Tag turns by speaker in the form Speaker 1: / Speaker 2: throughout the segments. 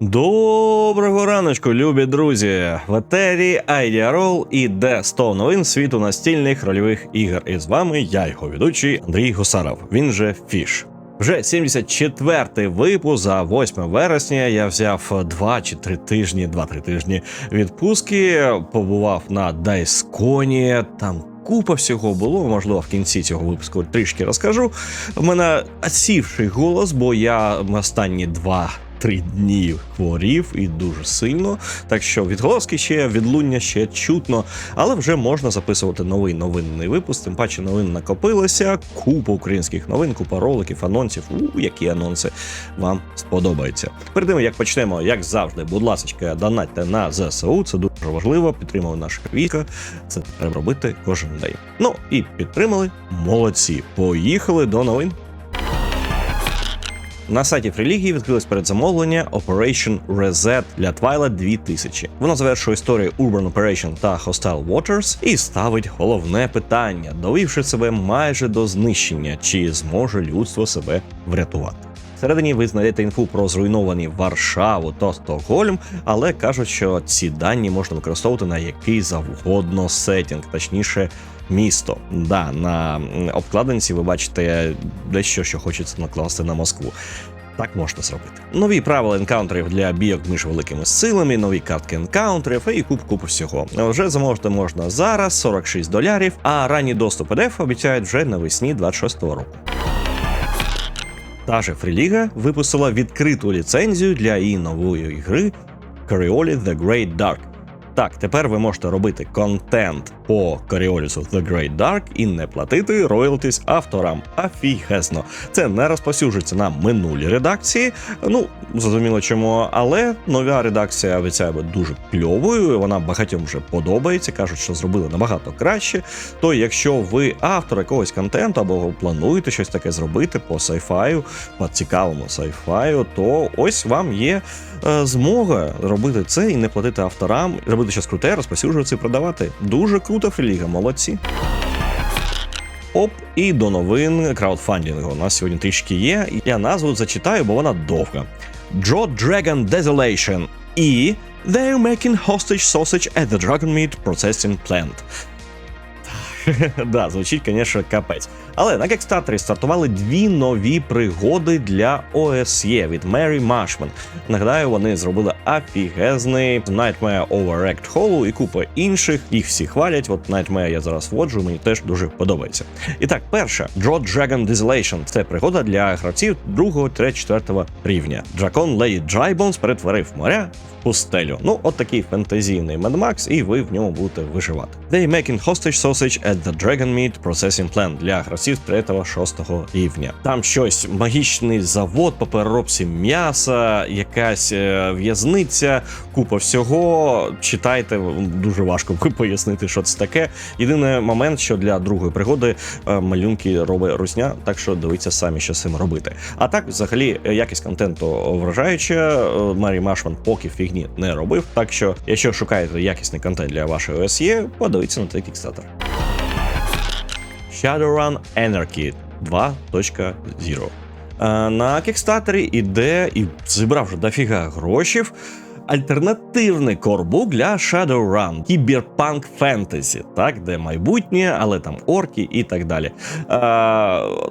Speaker 1: Доброго раночку, любі друзі! В етері Roll і де 100 новин світу настільних рольових ігор. І з вами я, його ведучий Андрій Гусаров. Він же Фіш. Вже 74-й випуск за 8 вересня. Я взяв 2 чи 3 тижні, 2-3 тижні відпустки. Побував на Дайсконі. Там купа всього було. Можливо, в кінці цього випуску трішки розкажу. У мене сівший голос, бо я останні два три дні хворів і дуже сильно. Так що відголоски ще відлуння ще чутно, але вже можна записувати новий новинний випуск. Тим паче новин накопилося. Купа українських новин, купа роликів, анонсів. У які анонси вам сподобаються. Перед тим як почнемо, як завжди, будь ласка, донатьте на ЗСУ. Це дуже важливо. Підтримали наших віка. Це треба робити кожен день. Ну і підтримали. Молодці. Поїхали до новин. На сайті Фрілігії відкрилось передзамовлення Operation Reset для Twilight 2000. Воно завершує історію Urban Operation та Hostile Waters і ставить головне питання, довівши себе майже до знищення, чи зможе людство себе врятувати. Всередині ви знайдете інфу про зруйновані Варшаву та Стокгольм, але кажуть, що ці дані можна використовувати на який завгодно сетінг, точніше місто. Да, на обкладинці ви бачите дещо, що хочеться накласти на Москву. Так можна зробити. Нові правила енкаунтерів для бійок між великими силами, нові картки енкаунтерів і куп купу всього. Вже замовити можна зараз 46 долярів, а ранній доступ PDF обіцяють вже навесні 26-го року. Та же Фріліга випустила відкриту ліцензію для її нової гри Carioli The Great Dark. Так, тепер ви можете робити контент по Коріолісу The Great Dark і не платити роялтіс авторам. Афігезно. Це не розпосюджується на минулі редакції. Ну, зрозуміло чому, але нова редакція обіцяє бути дуже кльовою. Вона багатьом вже подобається. кажуть, що зробили набагато краще. То якщо ви автор якогось контенту або плануєте щось таке зробити по сайфаю, по цікавому сайфаю, то ось вам є змога робити це і не платити авторам, робити щось круте, розпосюджувати і продавати. Дуже круто. Фріліга, молодці. Оп, і до новин краудфандингу. У нас сьогодні трішки є. Я назву зачитаю, бо вона довга. Draw Dragon Desolation і They're making hostage sausage at the Dragon Meat Processing Plant. да, звучить, звісно, капець. Але на кекстартері стартували дві нові пригоди для ОСЄ від Мері Машман. Нагадаю, вони зробили афігезний Nightmare Overact Hollow і купа інших. Їх всі хвалять. От Nightmare я зараз вводжу, мені теж дуже подобається. І так, перша Draw Dragon Desolation це пригода для гравців 2-4 рівня. Дракон Леді Драйбонс перетворив моря в пустелю. Ну, от такий фентезійний Mad Max, і ви в ньому будете виживати. They making hostage sausage at the Dragon Meat Processing Plant для гравців гравців 3-6 рівня. Там щось магічний завод по переробці м'яса, якась е, в'язниця, купа всього. Читайте, дуже важко пояснити, що це таке. Єдиний момент, що для другої пригоди е, малюнки робить русня, так що дивіться самі, що з цим робити. А так, взагалі, якість контенту вражаюча. Е, Марі Машман поки фігні не робив. Так що, якщо шукаєте якісний контент для вашої ОСЄ, подивіться на цей кікстатер. Shadowrun Anarchy 2.0. Е, на кікстатері іде і зібрав вже дофіга грошів альтернативний корбук для Shadowrun, кіберпанк фентезі, так, де майбутнє, але там орки і так далі. Е,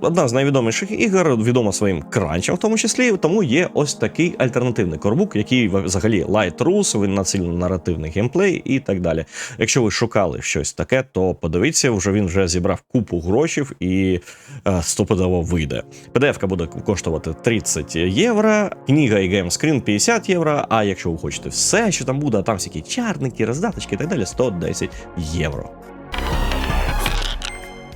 Speaker 1: Одна з найвідоміших ігор, відома своїм кранчем, в тому числі, тому є ось такий альтернативний корбук, який взагалі Light Rules, він націлено наративний геймплей і так далі. Якщо ви шукали щось таке, то подивіться, вже він вже зібрав купу грошів і е, стопудово вийде. PDF буде коштувати 30 євро, книга і геймскрін 50 євро. А якщо хочете все, що там буде, а там всякі чарники, роздаточки і так далі, 110 євро.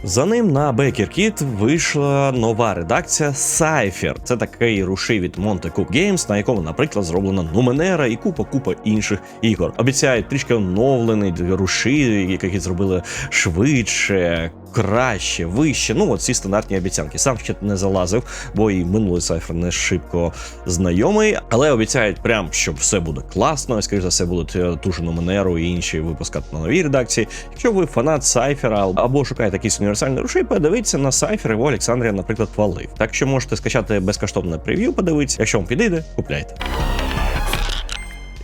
Speaker 1: За ним на Baker Kit вийшла нова редакція Cypher. Це такий руший від Monte Cook Games, на якому, наприклад, зроблена Нуменера і купа-купа інших ігор. Обіцяють трішки оновлений руші, які зробили швидше, краще, вище. Ну, от ці стандартні обіцянки. Сам ще не залазив, бо і минулий сайфер не шибко знайомий, але обіцяють прям, що все буде класно. Скоріше за все, будуть е, ту ж Номенеру і інші випускати на новій редакції. Якщо ви фанат сайфера або шукаєте якийсь універсальний рушій, подивіться на сайфер, його Олександрія, наприклад, хвалив. Так що можете скачати безкоштовне прев'ю, подивитися. Якщо вам підійде, купляйте.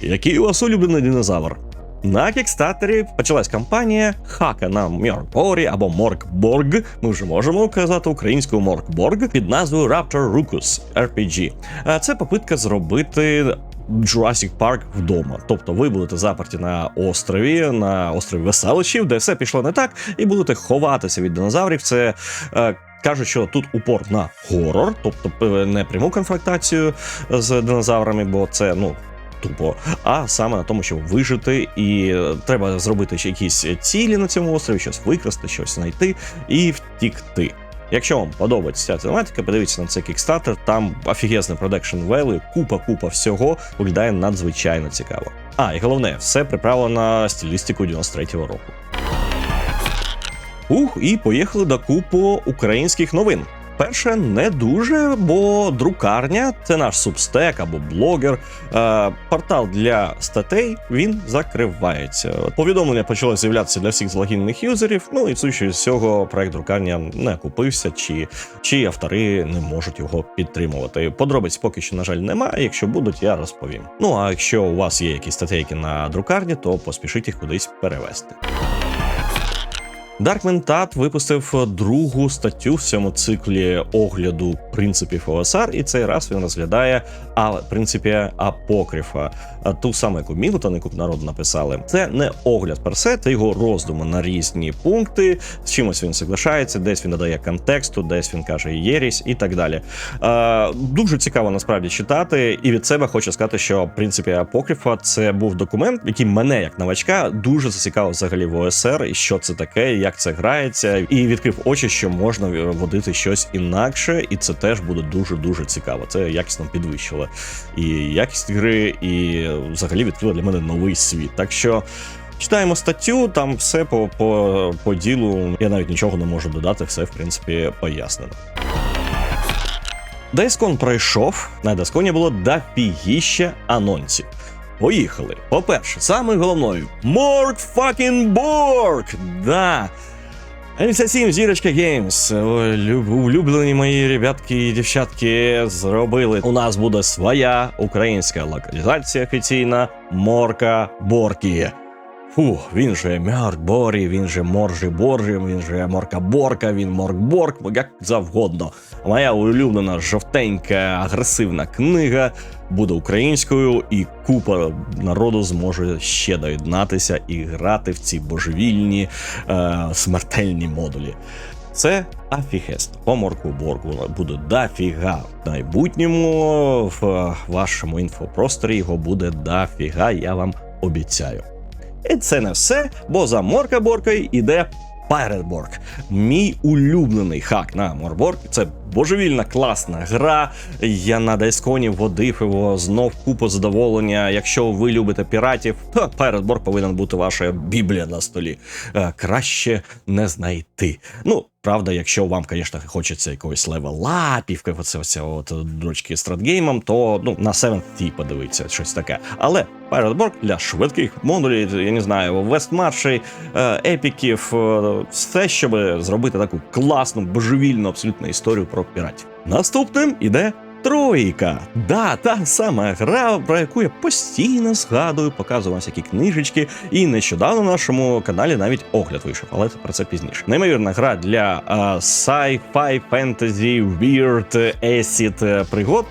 Speaker 1: Який у вас улюблений динозавр? На кікстартері почалась кампанія хака на Мьоркборі або Моркборг. Ми вже можемо казати українською Моркборг під назвою Raptor Ruckus RPG. Це попитка зробити. Jurassic Park вдома, тобто ви будете заперті на острові, на острові Веселищів, де все пішло не так, і будете ховатися від динозаврів. Це е, кажуть, що тут упор на горор, тобто е, не пряму конфронтацію з динозаврами, бо це ну тупо, а саме на тому, щоб вижити, і е, треба зробити ще якісь цілі на цьому острові, щось викрасти, щось знайти і втікти. Якщо вам подобається ця тематика, подивіться на цей кікстартер, там офігезний продакшн value, купа-купа всього виглядає надзвичайно цікаво. А, і головне, все приправлено на стилістику 93-го року. Ух, і поїхали до купу українських новин. Перше, не дуже, бо друкарня це наш субстек або блогер. Е, портал для статей він закривається. Повідомлення почало з'являтися для всіх залогінених юзерів. Ну і судячи з цього, проект друкарня не купився, чи, чи автори не можуть його підтримувати. Подробиць поки що, на жаль, немає. Якщо будуть, я розповім. Ну а якщо у вас є якісь статейки на друкарні, то поспішіть їх кудись перевести. Dark Mentat випустив другу статтю в цьому циклі огляду принципів ОСР, і цей раз він розглядає а принципі апокрифа, ту саму, яку Мілтон, яку народ написали. Це не огляд персе, це його роздуми на різні пункти. З чимось він соглашається, десь він надає контексту, десь він каже єрість і так далі. Дуже цікаво насправді читати, і від себе хочу сказати, що в принципі апокрифа це був документ, який мене як новачка дуже зацікавив взагалі в ОСР, і що це таке, як це грається, і відкрив очі, що можна водити щось інакше, і це теж буде дуже дуже цікаво. Це якісно підвищило і якість гри, і взагалі відкрило для мене новий світ. Так що. Читаємо статтю, там все по, по, по ділу. Я навіть нічого не можу додати, все в принципі пояснено. Дайскон пройшов. На Дайсконі було дофігіще анонсів. Поїхали. По-перше, саме головною Морк факін Борг! Да. 77 зірочка Геймс. Улюблені мої ребятки і дівчатки зробили. У нас буде своя українська локалізація офіційна Морка Боркі. Фу, він же Мярк Борі, він же Моржи Боржі, він же Морка Борка, він Морк Борк, як завгодно. Моя улюблена жовтенька агресивна книга буде українською, і купа народу зможе ще доєднатися і грати в ці божевільні е, смертельні модулі. Це афігесно. По морку борку буде дофіга в майбутньому. В вашому інфопросторі його буде дофіга, я вам обіцяю. І це не все, бо за Морка Боркою іде Borg. Мій улюблений хак на Морборг. Це божевільна класна гра. Я на Дайсконі водив його знов купу задоволення. Якщо ви любите піратів, то Піратборг повинен бути ваша біблія на столі. Е, краще не знайти. Ну, Правда, якщо вам, звісно, хочеться якогось левелапів, оце оця от дрочки стратгеймом, то ну на 7 подивитися щось таке. Але Pirate для швидких модулів, я не знаю, вестмаршей, епіків, е, все, щоб зробити таку класну, божевільну абсолютно історію про піратів. Наступним іде Тройка. Да, та сама гра, про яку я постійно згадую, показую вам всякі книжечки. І нещодавно на нашому каналі навіть огляд вийшов, але про це пізніше. Неймовірна гра для sci-fi, fantasy, weird, acid пригод.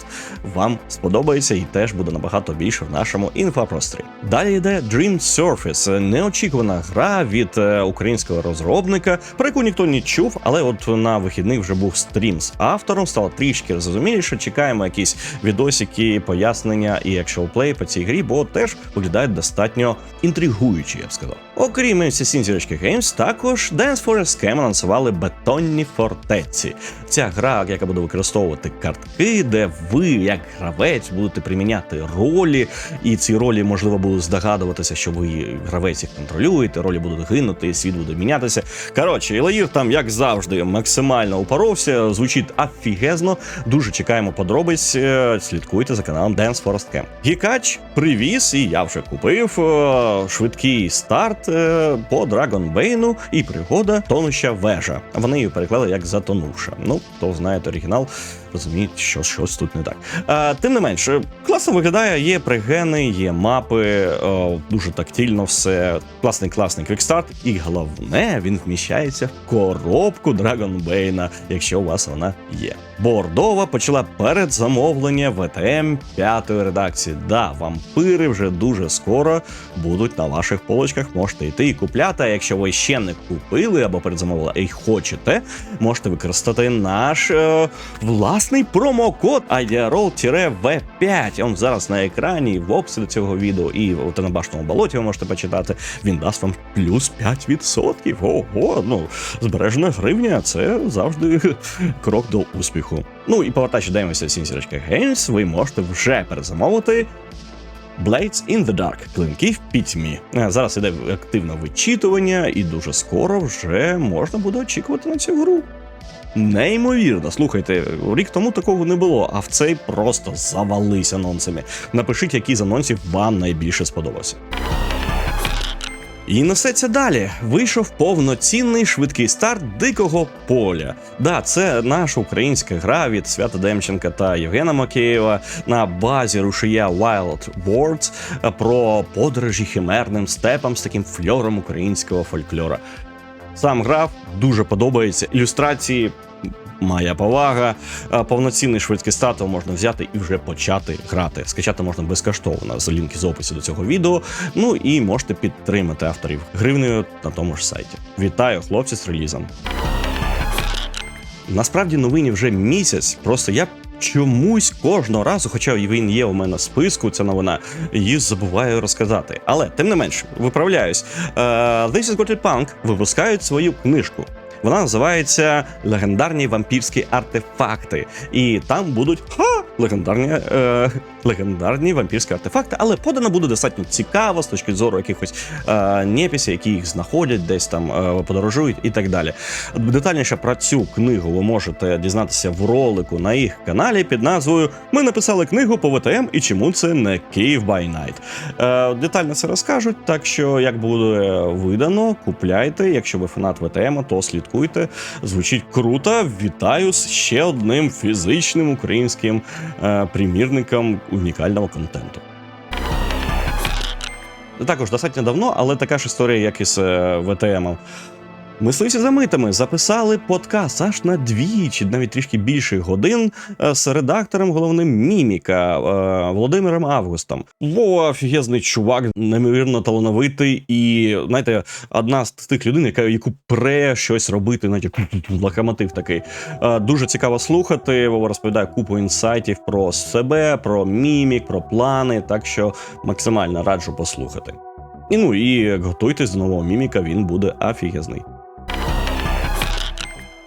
Speaker 1: Вам сподобається і теж буде набагато більше в нашому інфопросторі. Далі йде Dream Surface, неочікувана гра від uh, українського розробника, про яку ніхто не чув, але от на вихідних вже був стрім з автором, стало трішки зрозуміліше. Чекає чекаємо якісь відосики, пояснення і якщо плей по цій грі, бо теж виглядає достатньо інтригуюче, я б сказав. Окрім MC зірочки Games, також Dance for a Scam анонсували бетонні фортеці. Ця гра, яка буде використовувати картки, де ви, як гравець, будете приміняти ролі, і ці ролі можливо будуть здогадуватися, що ви гравець їх контролюєте, ролі будуть гинути, світ буде мінятися. Коротше, Ілаїр там, як завжди, максимально упоровся, звучить афігезно. Дуже чекаємо подобається подробиць е, слідкуйте за каналом Dance Forest Camp. Гікач привіз, і я вже купив е, швидкий старт по по Драгонбейну і пригода тонуща вежа. Вони її переклали як затонувша. Ну, хто знає оригінал, розуміють, що щось тут не так. А, тим не менш, класно виглядає, є пригени, є мапи, о, дуже тактильно все. Класний класний квікстарт. І головне, він вміщається в коробку Драгонбейна, якщо у вас вона є. Бордова почала передзамовлення ВТМ п'ятої редакції. Да, вампири вже дуже скоро будуть на ваших полочках. Можете йти і купляти. А якщо ви ще не купили або передзамовили і хочете, можете використати наш е, власний промокод IDROL-V5. Он зараз на екрані в описі цього відео і в Тенебашному болоті ви можете почитати. Він дасть вам плюс 5%. Ого, ну збережена гривня. Це завжди крок до успіху. Ну і повертаючи дивимося Сінсірочка Games, ви можете вже перезамовити Blades in the Dark клинки в пітьмі. Е, Зараз іде активне вичитування, і дуже скоро вже можна буде очікувати на цю гру. Неймовірно, слухайте, рік тому такого не було, а в цей просто завались анонсами. Напишіть, який з анонсів вам найбільше сподобався. І несеться далі. Вийшов повноцінний швидкий старт дикого поля. Да, це наша українська гра від Свята Демченка та Євгена Макеєва на базі рушія Wild Words про подорожі химерним степам з таким фльором українського фольклора. Сам грав, дуже подобається. Ілюстрації моя повага. Повноцінний швидкий старту можна взяти і вже почати грати. Скачати можна безкоштовно з лінки з опису до цього відео. Ну і можете підтримати авторів гривнею на тому ж сайті. Вітаю, хлопці, з релізом. Насправді новині вже місяць. Просто я чомусь кожного разу, хоча він є у мене в списку, ця новина, її забуваю розказати. Але тим не менш, виправляюсь. Uh, This is Gothic Punk випускають свою книжку. Вона називається Легендарні вампірські артефакти. І там будуть ха, легендарні, е, легендарні вампірські артефакти, але подано буде достатньо цікаво з точки зору якихось е, неписів, які їх знаходять, десь там е, подорожують і так далі. Детальніше про цю книгу ви можете дізнатися в ролику на їх каналі під назвою Ми написали книгу по ВТМ і чому це не Київ by Night. Е, детально це розкажуть, так що як буде видано, купляйте. Якщо ви фанат ВТМ, то слідкуйте. Звучить круто. Вітаю з ще одним фізичним українським е, примірником унікального контенту. Також достатньо давно, але така ж історія, як і з е, ВТМ. Мисливці за митами записали подкаст аж на двічі, навіть трішки більше годин е, з редактором головним міміка е, Володимиром Августом. Вова офігезний чувак, неймовірно талановитий, і знаєте, одна з тих людей, яка яку пре щось робити, навіть локомотив такий. Е, Дуже цікаво слухати. Вова розповідає купу інсайтів про себе, про мімік, про плани. Так що максимально раджу послухати. І ну і готуйтесь до нового міміка, він буде офігезний.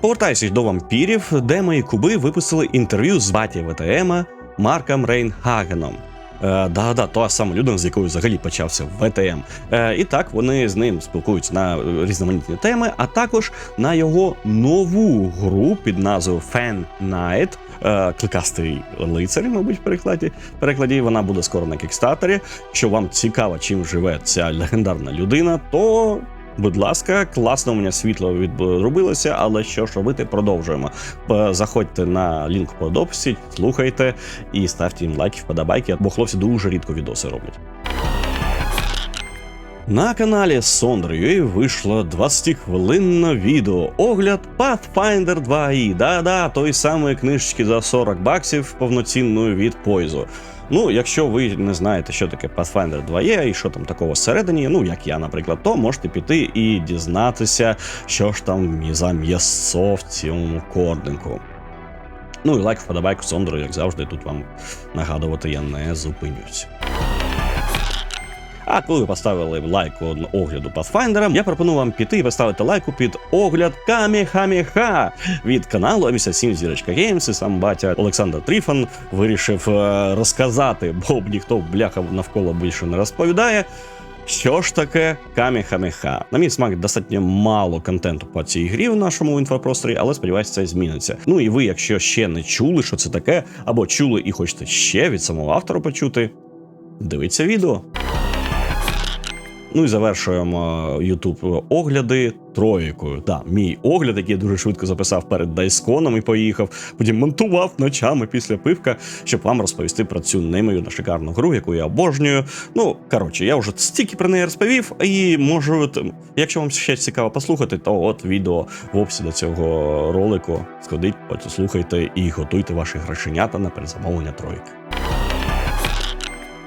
Speaker 1: Повертаючись до вампірів, де мої куби випустили інтерв'ю з баті ВТМа Марком Рейнхагеном. Е, да, да, та сама людина, з якою взагалі почався ВТМ. Е, і так вони з ним спілкуються на різноманітні теми, а також на його нову гру під назвою Fan Night. Е, Кликастий лицар, мабуть, в перекладі. перекладі. Вона буде скоро на кікстартері. Якщо вам цікаво, чим живе ця легендарна людина, то Будь ласка, класно у мене світло відробилося, але що ж робити, продовжуємо. Заходьте на лінк по дописі, слухайте і ставте їм лайки, вподобайки, бо хлопці дуже рідко відоси роблять. На каналі Sondra.ua вийшло 20-хвилинне відео огляд Pathfinder 2i. Да-да, той самої книжечки за 40 баксів повноцінною від Пойзу. Ну, якщо ви не знаєте, що таке Pathfinder 2e і що там такого всередині, ну як я, наприклад, то можете піти і дізнатися, що ж там за м'ясо в цьому кординку. Ну і лайк, вподобайку, Сондру, як завжди, тут вам нагадувати я не зупинюсь. А коли ви поставили лайк огляду Pathfinder, я пропоную вам піти і поставити лайку під огляд Каміхаміха від каналу 77 Зірочка Games. І сам батя Олександр Тріфан вирішив е, розказати, бо б ніхто бляха навколо більше не розповідає. Що ж таке Каміхамеха? На мій смак достатньо мало контенту по цій грі в нашому інфопросторі, але сподіваюся, це зміниться. Ну і ви, якщо ще не чули, що це таке, або чули і хочете ще від самого автора почути, дивіться відео. Ну і завершуємо YouTube огляди тройкою. Да, мій огляд, який я дуже швидко записав перед Дайсконом і поїхав. Потім монтував ночами після пивка, щоб вам розповісти про цю неймовірно шикарну гру, яку я обожнюю. Ну коротше, я вже стільки про неї розповів, і можу, якщо вам ще цікаво послухати, то от відео в описі до цього ролику. Сходіть, послухайте і готуйте ваші грошенята на перезамовлення тройки.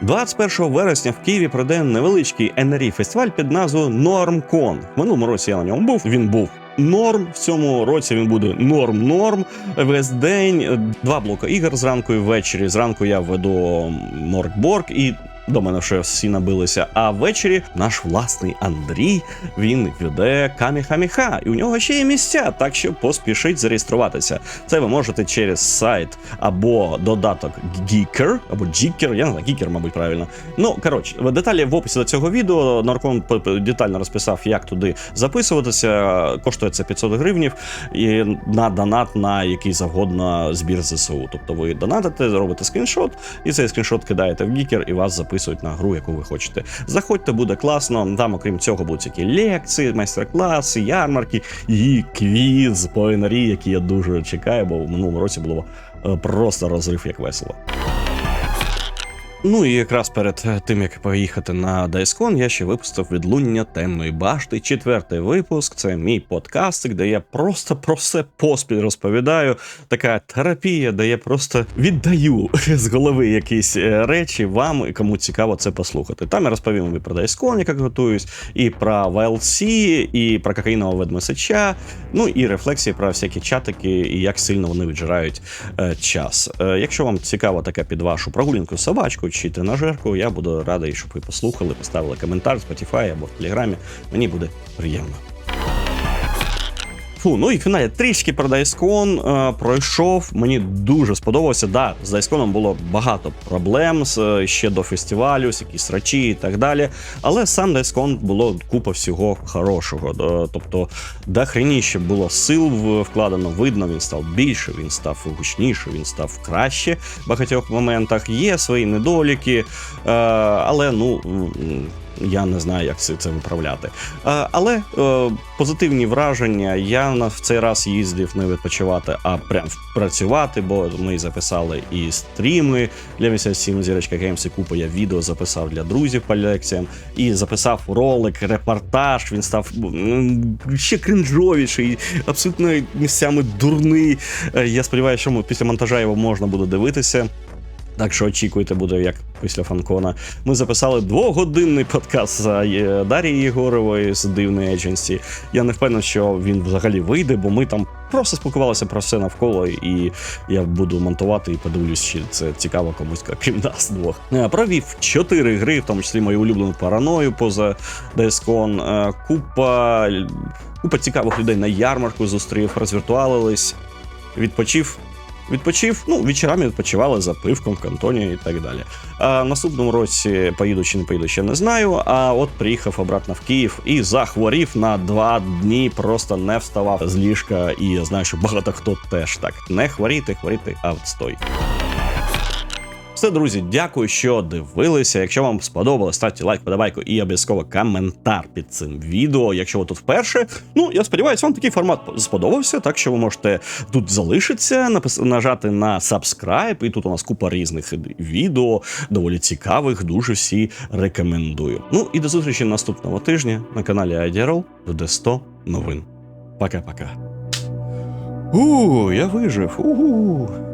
Speaker 1: 21 вересня в Києві пройде невеличкий NRE фестиваль під назвою NormCon. В минулому році я на ньому був. Він був норм. В цьому році він буде норм-норм. Весь день два блоки ігор зранку і ввечері. Зранку я веду Моркборг і. До мене вже всі набилися. А ввечері наш власний Андрій він веде Каміхаміха, і у нього ще є місця, так що поспішіть зареєструватися. Це ви можете через сайт або додаток Geeker, або Geeker, я не знаю, Geeker, мабуть, правильно. Ну коротше, деталі в описі до цього відео. Нарком детально розписав, як туди записуватися. Коштує це 500 гривнів і на донат на який завгодно збір ЗСУ. Тобто ви донатите, робите скріншот, і цей скріншот кидаєте в Geeker і вас записують на гру, яку ви хочете. Заходьте, буде класно. Там, окрім цього, будуть які лекції, майстер-класи, ярмарки і квіз по НРІ, які я дуже чекаю, бо в минулому році було е, просто розрив як весело. Ну і якраз перед тим як поїхати на DSCon, я ще випустив відлуння темної башти. Четвертий випуск. Це мій подкастик, де я просто про все поспіль розповідаю. Така терапія, де я просто віддаю з голови якісь е, речі вам, кому цікаво це послухати. Там я розповім і про DSCon, як готуюсь, і про VLC, і про кокаїнового ведмесича, ну і рефлексії про всякі чатики, і як сильно вони віджирають е, час. Е, якщо вам цікаво таке під вашу прогулянку з собачкою чи тренажерку, я буду радий, щоб ви послухали, поставили коментар в Spotify або в Телеграмі. Мені буде приємно. Фу, ну і фіналі трішки про Дайскон е, пройшов. Мені дуже сподобався. Да, з Дайсконом було багато проблем з, е, ще до фестивалю, якісь срачі і так далі. Але сам Дайскон було купа всього хорошого. Е, тобто, дохреніше було сил вкладено, видно, він став більше, він став гучніше, він став краще в багатьох моментах. Є свої недоліки, е, але ну. Я не знаю, як це, виправляти. Але е, позитивні враження. Я на в цей раз їздив не відпочивати, а прям працювати, бо ми записали і стріми для 87 зірочка Games, і купа я відео записав для друзів по лекціям, і записав ролик, репортаж. Він став ще кринжовіший, абсолютно місцями дурний. Е, Я сподіваюся, що після монтажа його можна буде дивитися. Так що очікуйте, буде як після Фанкона. Ми записали двогодинний подкаст за е, Дарією Єгоровою з дивної Agency. Я не впевнений, що він взагалі вийде, бо ми там просто спілкувалися про все навколо, і я буду монтувати і подивлюсь, чи це цікаво комусь, крім нас двох. Е, Провів чотири гри, в тому числі мою улюблену параною поза DSCon. Е, Купа, купа цікавих людей на ярмарку зустрів, розвіртуалились, відпочив. Відпочив, ну, вечорами відпочивали за пивком в кантоні і так далі. А наступному році поїду чи не поїду, ще не знаю. А от приїхав обратно в Київ і захворів на два дні, просто не вставав з ліжка. І я знаю, що багато хто теж так. Не хворіти, хворіти, а відстой. Все, друзі, дякую, що дивилися. Якщо вам сподобалось, ставте лайк, подобайку і обов'язково коментар під цим відео. Якщо ви тут вперше, ну я сподіваюся, вам такий формат сподобався. Так що ви можете тут залишитися, напис... нажати на subscribe, і тут у нас купа різних відео, доволі цікавих. Дуже всі рекомендую. Ну і до зустрічі наступного тижня на каналі IDRL, де 100 новин. Пока-пока. У, я вижив. У.